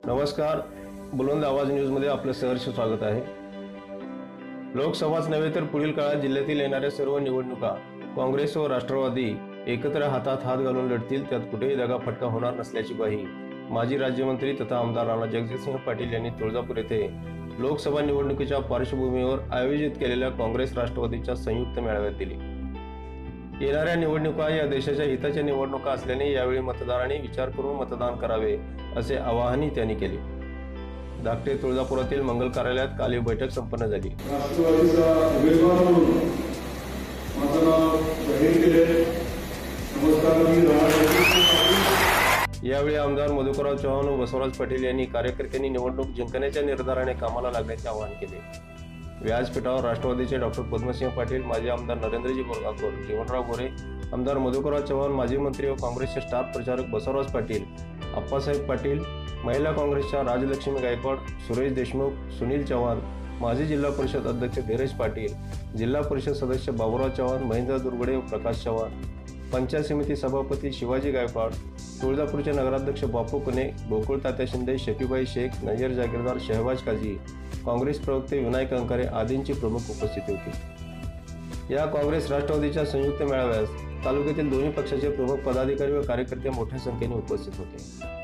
नमस्कार. बुलंद आवाज न्यूजमध्ये आपलं सहर्ष स्वागत आहे. लोकसभाच नव्हे तर पुढील काळात जिल्ह्यातील येणाऱ्या सर्व निवडणुका काँग्रेस व राष्ट्रवादी एकत्र हातात हात घालून लढतील त्यात कुठेही दगा फटका होणार नसल्याची ग्वाही माजी राज्यमंत्री तथा आमदार राणा जगजितसिंह पाटील यांनी तुळजापूर येथे लोकसभा निवडणुकीच्या पार्श्वभूमीवर आयोजित केलेल्या काँग्रेस राष्ट्रवादीच्या संयुक्त मेळाव्यात दिली. येणाऱ्या निवडणुका या देशाच्या हिताच्या निवडणुका असल्याने यावेळी मतदारांनी विचार करून मतदान करावे असे आवाहनही त्यांनी केले. धाकटे तुळजापुरातील मंगल कार्यालयात काल ही बैठक संपन्न झाली. राष्ट्रवादीचा यावेळी आमदार मधुकरराव चव्हाण व बसवराज पाटील यांनी कार्यकर्त्यांनी निवडणूक जिंकण्याच्या निर्धाराने कामाला लागण्याचे आवाहन केले. व्यासपीठावर राष्ट्रवादीचे डॉक्टर पद्मसिंह पाटील माजी आमदार नरेंद्रजी बोरगावकर जीवनराव गोरे आमदार मधुकरराव चव्हाण माजी मंत्री व काँग्रेसचे स्टार प्रचारक बसवराज पाटील अप्पासाहेब पाटील महिला काँग्रेसच्या राजलक्ष्मी गायकवाड सुरेश देशमुख सुनील चव्हाण माजी जिल्हा परिषद अध्यक्ष धीरज पाटील जिल्हा परिषद सदस्य बाबुराव चव्हाण महेंद्र दुर्गडे व प्रकाश चव्हाण पंचायत समिती सभापती शिवाजी गायकवाड तुळजापूरचे नगराध्यक्ष बापू कुने गोकुळ तात्या शिंदे शफीबाई शेख नय्यर जागीरदार शहबाज काझी काँग्रेस प्रवक्ते विनायक अंकारे आदींची प्रमुख उपस्थिती होती. या काँग्रेस राष्ट्रवादीच्या संयुक्त मेळाव्यास तालुक्यातील दोन्ही पक्षाचे प्रमुख पदाधिकारी व कार्यकर्ते मोठ्या संख्येने उपस्थित होते.